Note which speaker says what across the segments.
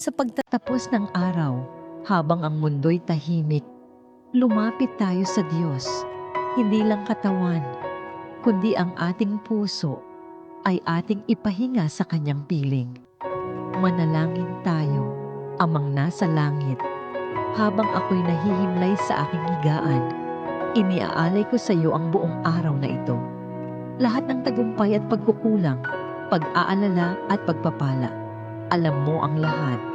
Speaker 1: Sa pagtatapos ng araw, habang ang mundo'y tahimik, lumapit tayo sa Diyos. Hindi lang katawan, kundi ang ating puso ay ating ipahinga sa Kanyang piling. Manalangin tayo, amang nasa langit. Habang ako'y nahihimlay sa aking higaan, iniaalay ko sa iyo ang buong araw na ito. Lahat ng tagumpay at pagkukulang, pag-aalala at pagpapala. Alam mo ang lahat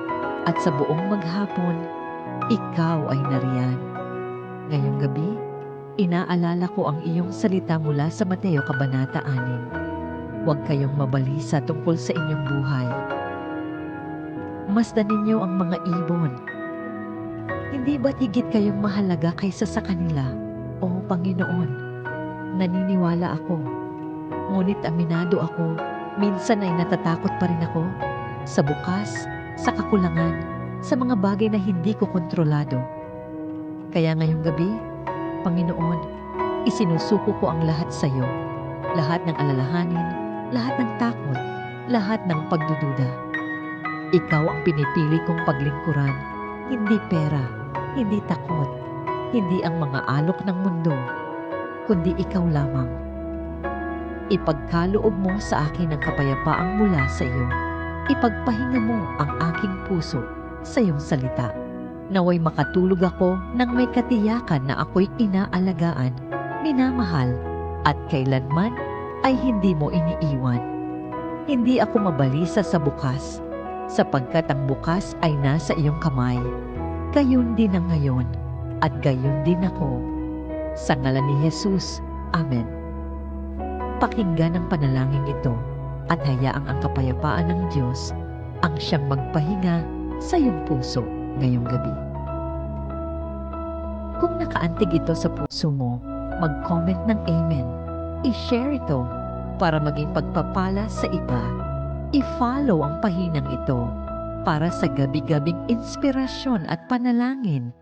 Speaker 1: at sa buong maghapon, ikaw ay nariyan. Ngayong gabi, inaalala ko ang iyong salita mula sa Mateo Kabanata 6. Huwag kayong mabalisa tungkol sa inyong buhay. Masdan ninyo ang mga ibon. Hindi ba't higit kayong mahalaga kaysa sa kanila, O Panginoon? Naniniwala ako. Ngunit aminado ako, minsan ay natatakot pa rin ako sa bukas, sa kakulangan, sa mga bagay na hindi ko kontrolado. Kaya ngayong gabi, Panginoon, isinusuko ko ang lahat sa iyo. Lahat ng alalahanin, lahat ng takot, lahat ng pagdududa. Ikaw ang pinipili kong paglingkuran, hindi pera, hindi takot, hindi ang mga alok ng mundo, kundi ikaw lamang. Ipagkaloob mo sa akin ang kapayapaang mula sa iyo. Ipagpahinga mo ang aking puso sa iyong salita. Naway makatulog ako nang may katiyakan na ako'y inaalagaan, minamahal, at kailanman ay hindi mo iniiwan. Hindi ako mabalisa sa bukas, sapagkat ang bukas ay nasa iyong kamay. Gayon din ang ngayon, at gayon din ako. Sa ngalan ni Jesus, Amen. Pakinggan ang panalangin ito at hayaang ang kapayapaan ng Diyos ang siyang magpahinga sa iyong puso ngayong gabi. Kung nakaantig ito sa puso mo, mag-comment ng Amen. I-share ito para maging pagpapala sa iba. I-follow ang pahinang ito para sa gabi-gabing inspirasyon at panalangin